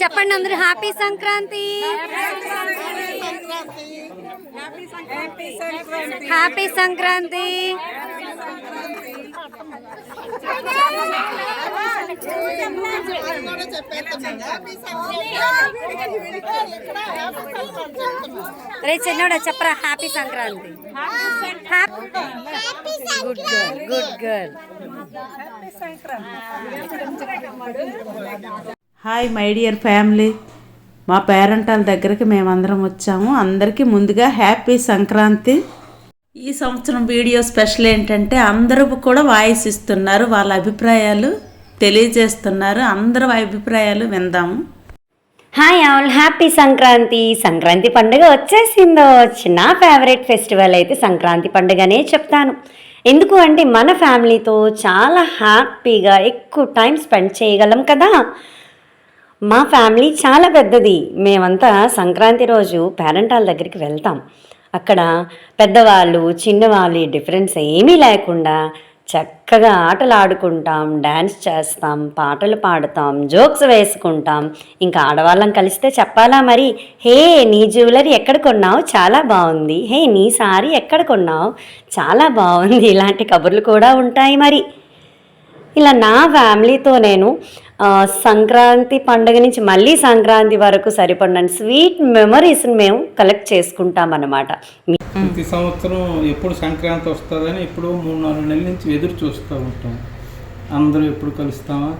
చెప్పండి అందరు. Happy Sankranti happy Sankranti రే చిన్నోడా చెప్పరా? Happy Sankranti good girl good girl hi my dear family మా పేరెంటాల దగ్గరికి మేమందరం వచ్చాము. అందరికీ ముందుగా హ్యాపీ సంక్రాంతి ఈ సంవత్సరం వీడియో స్పెషల్ ఏంటంటే అందరూ కూడా వాయిస్ ఇస్తున్నారు. వాళ్ళ అభిప్రాయాలు తెలియజేస్తున్నారు. అందరూ అభిప్రాయాలు విందాము. Hi all happy Sankranti Sankranti పండుగ వచ్చేసిందో. నా ఫేవరెట్ ఫెస్టివల్ అయితే సంక్రాంతి పండుగనే చెప్తాను. ఎందుకు అంటే మన ఫ్యామిలీతో చాలా హ్యాపీగా ఎక్కువ టైం స్పెండ్ చేయగలం కదా. మా ఫ్యామిలీ చాలా పెద్దది. మేమంతా సంక్రాంతి రోజు పేరెంటాల దగ్గరికి వెళ్తాం. అక్కడ పెద్దవాళ్ళు చిన్నవాళ్ళు డిఫరెన్స్ ఏమీ లేకుండా చక్కగా ఆటలు ఆడుకుంటాం డ్యాన్స్ చేస్తాం పాటలు పాడతాం జోక్స్ వేసుకుంటాం. ఇంకా ఆడవాళ్ళం కలిస్తే చెప్పాలా మరి? హే నీ జ్యువెలరీ ఎక్కడ కొన్నావు? చాలా బాగుంది. హే నీ సారీ ఎక్కడ కొన్నావు? చాలా బాగుంది. ఇలాంటి కబుర్లు కూడా ఉంటాయి మరి. ఇలా నా ఫ్యామిలీతో నేను సంక్రాంతి పండుగ నుంచి మళ్ళీ సంక్రాంతి వరకు సరిపడిన స్వీట్ మెమరీస్ని మేము కలెక్ట్ చేసుకుంటాం అన్నమాట ప్రతి సంవత్సరం ఎప్పుడు సంక్రాంతి వస్తుందని ఎప్పుడు మూడు నాలుగు నెలల నుంచి ఎదురు చూస్తూ ఉంటాం. అందరూ ఎప్పుడు కలుస్తామా?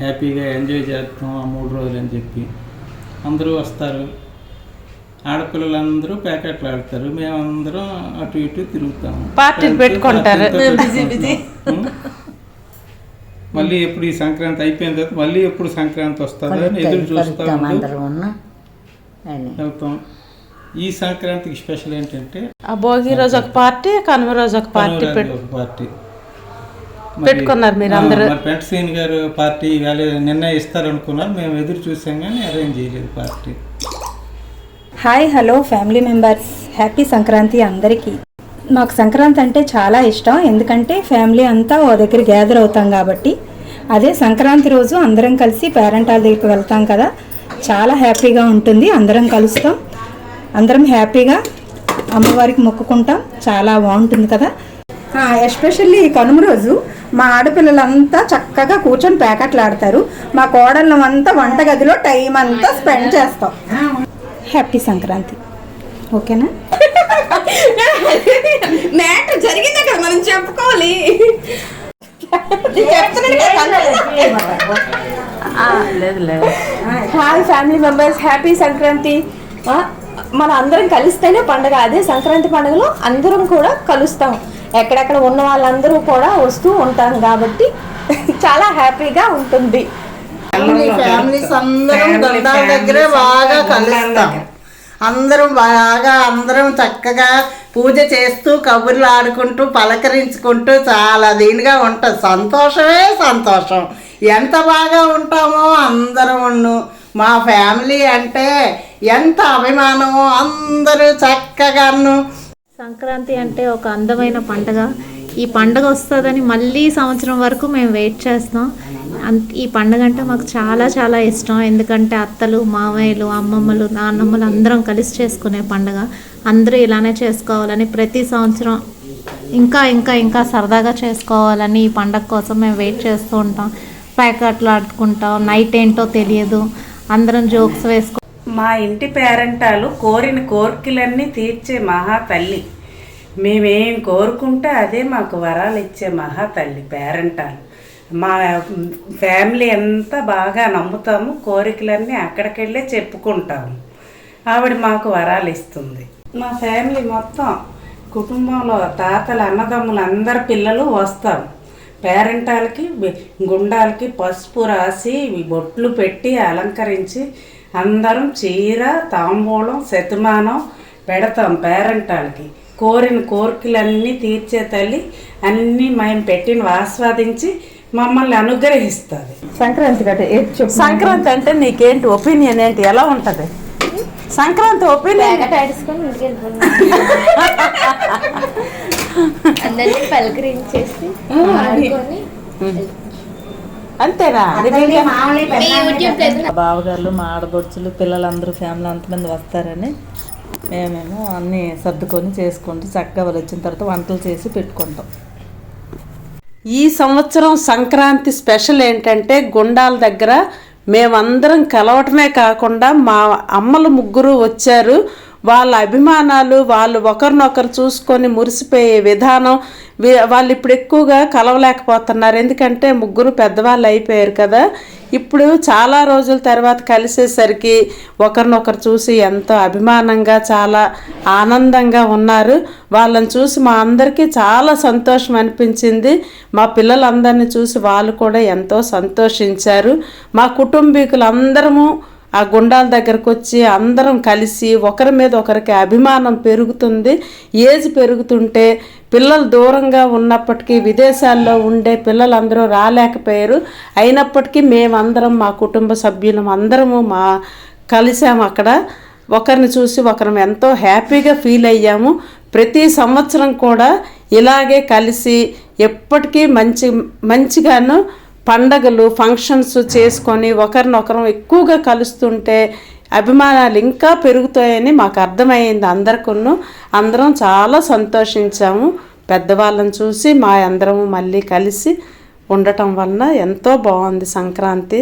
హ్యాపీగా ఎంజాయ్ చేస్తాం ఆ మూడు రోజులు అని చెప్పి. అందరూ వస్తారు. ఆడపిల్లలందరూ ప్యాకెట్లు ఆడతారు. మేమందరం అటు ఇటు తిరుగుతాము పార్టీలు ఫ్రెండ్స్ పెట్టుకుంటారు. బిజీ? మళ్ళీ ఎప్పుడు ఈ సంక్రాంతి అయిపోయిన తర్వాత మళ్ళీ ఎప్పుడు సంక్రాంతి వస్తుందని ఎదురు చూస్తూ ఉంటూ వెళ్తాం. ఈ సంక్రాంతికి స్పెషల్ ఏంటంటే ఆ భోగి రోజు ఒక పార్టీ కనుమ రోజు ఒక పార్టీ పార్టీ. పెట్టుకున్నారు మీరు అందరూ. పెంట సీన్ గారు పార్టీ ఇవాళ నిన్న ఇస్తారనుకున్నారు మేము ఎదురు చూసాం కానీ అరేంజ్ చేయలేదు party. Hi hello family members. Happy Sankranti అందరికీ. మాకు సంక్రాంతి అంటే చాలా ఇష్టం. ఎందుకంటే ఫ్యామిలీ అంతా ఓ దగ్గర గ్యాదర్ అవుతాం కాబట్టి. అదే సంక్రాంతి రోజు అందరం కలిసి పేరెంటాల దగ్గరికి వెళ్తాం కదా. చాలా హ్యాపీగా ఉంటుంది. అందరం కలుస్తాం. అందరం హ్యాపీగా అమ్మవారికి మొక్కుకుంటాం. చాలా బాగుంటుంది కదా. ఎస్పెషల్లీ కనుమ రోజు మా ఆడపిల్లలంతా చక్కగా కూర్చొని ప్యాకెట్లు ఆడతారు మా కోడళ్ళం అంతా వంటగదిలో టైం అంతా స్పెండ్ చేస్తాం. హ్యాపీ సంక్రాంతి. ఓకేనా? మ్యాటర్ జరిగింది అక్కడ మనం చెప్పుకోవాలి. లేదు లేదు hi family members. Happy Sankranti. మన అందరం కలిస్తేనే పండగ. అదే సంక్రాంతి పండుగలో అందరం కూడా కలుస్తాం. ఎక్కడెక్కడ ఉన్న వాళ్ళందరూ కూడా వస్తూ ఉంటాం కాబట్టి చాలా హ్యాపీగా ఉంటుంది. ఫ్యామిలీస్ అందరం దగ్గరే బాగా కలుస్తాం. అందరం బాగా అందరం చక్కగా పూజ చేస్తూ కబుర్లు ఆడుకుంటూ పలకరించుకుంటూ చాలా దీనిగా ఉంటుంది సంతోషమే సంతోషం. ఎంత బాగా ఉంటామో అందరం మా ఫ్యామిలీ అంటే ఎంత అభిమానమో అందరూ చక్కగాను. సంక్రాంతి అంటే ఒక అందమైన పండగ. ఈ పండగ వస్తుందని మళ్ళీ సంవత్సరం వరకు మేము వెయిట్ చేస్తాం ఈ పండుగ అంటే మాకు చాలా చాలా ఇష్టం. ఎందుకంటే అత్తలు మామయ్యలు అమ్మమ్మలు నాన్నమ్మలు అందరం కలిసి చేసుకునే పండుగ. అందరూ ఇలానే చేసుకోవాలని ప్రతి సంవత్సరం ఇంకా ఇంకా ఇంకా సరదాగా చేసుకోవాలని ఈ పండగ కోసం మేము వెయిట్ చేస్తూ ఉంటాం. ప్యాకెట్లు ఆడుకుంటాం. నైట్ ఏంటో తెలియదు. అందరం జోక్స్ వేసుకో మా ఇంటి పేరెంటాలు కోరిన కోరికలన్నీ తీర్చే మహా తల్లి మేమేం కోరుకుంటే అదే మాకు వరాలు ఇచ్చే మహా తల్లి పేరెంటాలు. మా ఫ్యామిలీ అంతా బాగా నమ్ముతాము కోరికలన్నీ అక్కడికెళ్ళే చెప్పుకుంటాము. ఆవిడ మాకు వరాలు ఇస్తుంది. మా ఫ్యామిలీ మొత్తం కుటుంబంలో తాతలు అన్నదమ్ములు అందరు పిల్లలు వస్తాం. పేరెంటాలకి గుండాలకి పసుపు రాసి బొట్లు పెట్టి అలంకరించి అందరం చీర తాంబూలం శతమానం పెడతాం పేరెంటాలకి. కోరిన కోరికలన్నీ తీర్చే తల్లి అన్నీ మేము పెట్టిన ఆస్వాదించి మమ్మల్ని అనుగ్రహిస్తుంది. సంక్రాంతి చెప్పు. సంక్రాంతి అంటే నీకేంటి ఒపీనియన్ ఏంటి? ఎలా ఉంటది? సంక్రాంతి ఒపీనియన్ అందరినీ పలకరించేసి ఆడుకొని అంతేనా? మా బావగారులు మా ఆడబొడుచులు పిల్లలందరూ ఫ్యామిలీ అంతమంది వస్తారని మేమేమో అన్నీ సర్దుకొని చేసుకుంటూ చక్కగా వాళ్ళు వచ్చిన తర్వాత వంటలు చేసి పెట్టుకుంటాం. ఈ సంవత్సరం సంక్రాంతి స్పెషల్ ఏంటంటే గుండాల దగ్గర మేమందరం కలవటమే కాకుండా మా అమ్మలు ముగ్గురు వచ్చారు. వాళ్ళ అభిమానాలు వాళ్ళు ఒకరినొకరు చూసుకొని మురిసిపోయే విధానం. వాళ్ళు ఇప్పుడు ఎక్కువగా కలవలేకపోతున్నారు. ఎందుకంటే ముగ్గురు పెద్దవాళ్ళు అయిపోయారు కదా. ఇప్పుడు చాలా రోజుల తర్వాత కలిసేసరికి ఒకరినొకరు చూసి ఎంతో అభిమానంగా చాలా ఆనందంగా ఉన్నారు. వాళ్ళని చూసి మా అందరికీ చాలా సంతోషం అనిపించింది. మా పిల్లలందరినీ చూసి వాళ్ళు కూడా ఎంతో సంతోషించారు. మా కుటుంబీకులందరము ఆ గుండాల దగ్గరకు వచ్చి అందరం కలిసి ఒకరి మీద ఒకరికి అభిమానం పెరుగుతుంది. ఏజ్ పెరుగుతుంటే పిల్లలు దూరంగా ఉన్నప్పటికీ విదేశాల్లో ఉండే పిల్లలందరూ రాలేకపోయారు. అయినప్పటికీ మేమందరం మా కుటుంబ సభ్యులం అందరము మా కలిసాము అక్కడ. ఒకరిని చూసి ఒకరం ఎంతో హ్యాపీగా ఫీల్ అయ్యాము. ప్రతి సంవత్సరం కూడా ఇలాగే కలిసి ఎప్పటికీ మంచి మంచిగాను పండగలు ఫంక్షన్స్ చేసుకొని ఒకరినొకరం ఎక్కువగా కలుస్తుంటే అభిమానాలు ఇంకా పెరుగుతాయని మాకు అర్థమైంది అందరికీ అందరం చాలా సంతోషించాము. పెద్దవాళ్ళని చూసి మా అందరము మళ్ళీ కలిసి ఉండటం వలన ఎంతో బాగుంది సంక్రాంతి.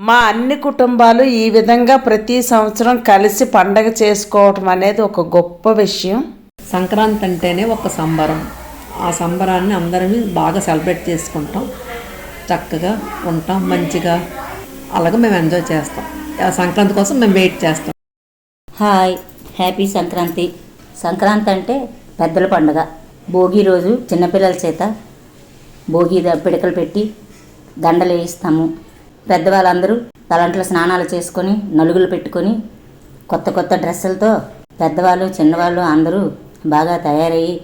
మా అన్ని కుటుంబాలు ఈ విధంగా ప్రతి సంవత్సరం కలిసి పండగ చేసుకోవటం అనేది ఒక గొప్ప విషయం. సంక్రాంతి అంటేనే ఒక సంబరం. ఆ సంబరాన్ని అందరం బాగా సెలబ్రేట్ చేసుకుంటాం. చక్కగా ఉంటాం మంచిగా అలాగే మేము ఎంజాయ్ చేస్తాం. సంక్రాంతి కోసం మేము వెయిట్ చేస్తాం. Hi happy Sankranti. సంక్రాంతి అంటే పెద్దల పండుగ. భోగి రోజు చిన్నపిల్లల చేత భోగి పిడకలు పెట్టి దండలు వేయిస్తాము. పెద్దవాళ్ళందరూ తలంట్లో స్నానాలు చేసుకొని నలుగులు పెట్టుకొని కొత్త కొత్త డ్రెస్సులతో పెద్దవాళ్ళు చిన్నవాళ్ళు అందరూ బాగా తయారయ్యి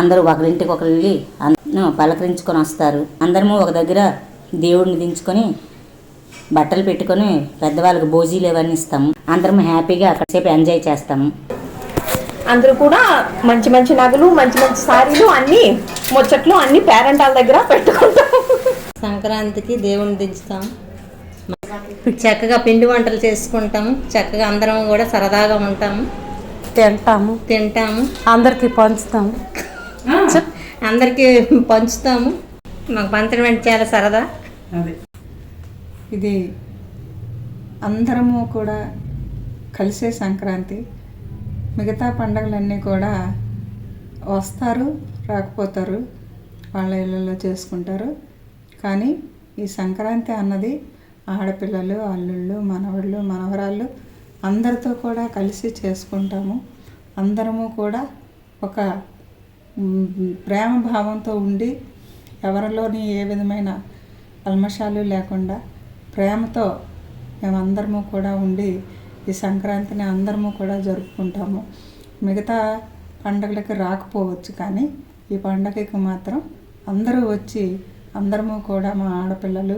అందరూ ఒకరింటికి ఒకరు వెళ్ళి అందరూ పలకరించుకొని వస్తారు. అందరము ఒక దగ్గర దేవుడిని దించుకొని బట్టలు పెట్టుకొని పెద్దవాళ్ళకి భోజీలు ఇవన్నీ ఇస్తాము. అందరం హ్యాపీగా అక్కడ సేపు ఎంజాయ్ చేస్తాము. అందరూ కూడా మంచి మంచి నగలు మంచి మంచి సారీలు అన్ని ముచ్చట్లు అన్ని పేరెంటాల దగ్గర పెట్టుకుంటాం సంక్రాంతికి దేవుని దించుతాం. చక్కగా పిండి వంటలు చేసుకుంటాము చక్కగా అందరం కూడా సరదాగా ఉంటాము తింటాము. తింటాము. అందరికీ పంచుతాము అందరికీ పంచుతాము. మాకు పంచడం అంటే చాలా సరదా. ఇది అందరము కూడా కలిసే సంక్రాంతి. మిగతా పండగలన్నీ కూడా వస్తారు రాకపోతారు వాళ్ళ ఇళ్ళల్లో చేసుకుంటారు. కానీ ఈ సంక్రాంతి అన్నది ఆడపిల్లలు అల్లుళ్ళు మనవళ్ళు మనవరాళ్ళు అందరితో కూడా కలిసి చేసుకుంటాము. అందరము కూడా ఒక ప్రేమ భావంతో ఉండి ఎవరిలోని ఏ విధమైన కల్మషాలు లేకుండా ప్రేమతో మేమందరము కూడా ఉండి ఈ సంక్రాంతిని అందరము కూడా జరుపుకుంటాము. మిగతా పండగలకి రాకపోవచ్చు కానీ ఈ పండగకి మాత్రం అందరూ వచ్చి అందరము కూడా మా ఆడపిల్లలు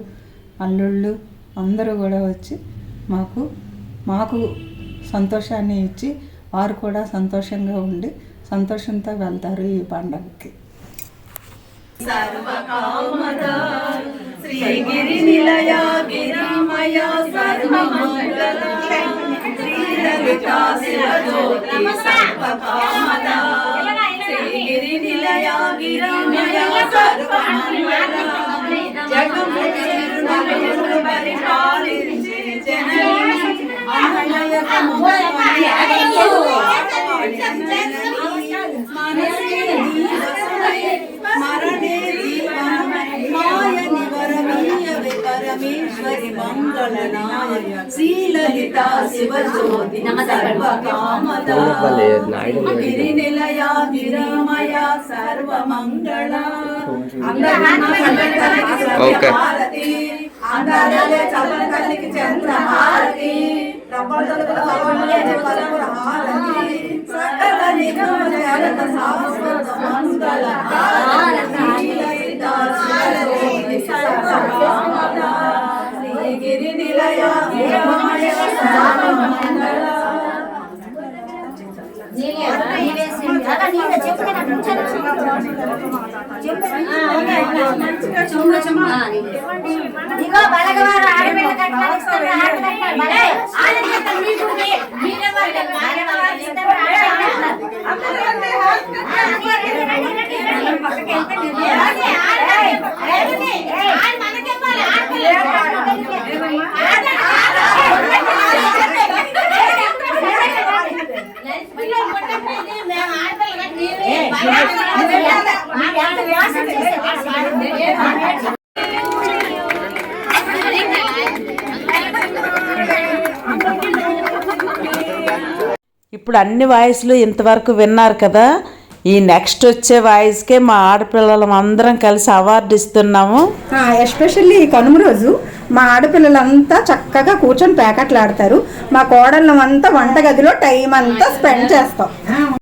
అల్లుళ్ళు అందరూ కూడా వచ్చి మాకు మాకు సంతోషాన్ని ఇచ్చి వారు కూడా సంతోషంగా ఉండి సంతోషంతో వెళ్తారు ఈ పండగకి. సర్వకామదా మంగళనాయ శ్రీలలిత శివజ్యోతి సర్వకామద గిరి నిలయ గిరిమయ సర్వమంగళ హారతి అందరూ చల్లతల్లికి చంద్రహారతి హారతి సకల నిగమ జగత శాశ్వత మంగళ హారతి. లలిత శివజ్యోతి సర్వకామద గిరి నిలయ గిరిమయ సర్వమంగళ ఇగో బలగవారు ఆడపిల్ల కట్టాలి ఇస్తారు ఆడ కట్టాలి భలే ఆడపిల్ల మీ గుడికి మీరే వాళ్ళు ఆడవాళ్ళు ఇస్తారు ఆడపిల్ల ఇప్పుడు అన్ని వాయిస్లు ఇంతవరకు విన్నారు కదా. ఈ నెక్స్ట్ వచ్చే వాయిస్కే మా ఆడపిల్లలం అందరం కలిసి అవార్డు ఇస్తున్నాము. ఎస్పెషల్లీ ఈ కనుమ రోజు మా ఆడపిల్లలంతా చక్కగా కూర్చొని ప్యాకెట్లు ఆడతారు. మా కోడళ్ళం అంతా వంటగదిలో టైం అంతా స్పెండ్ చేస్తాం.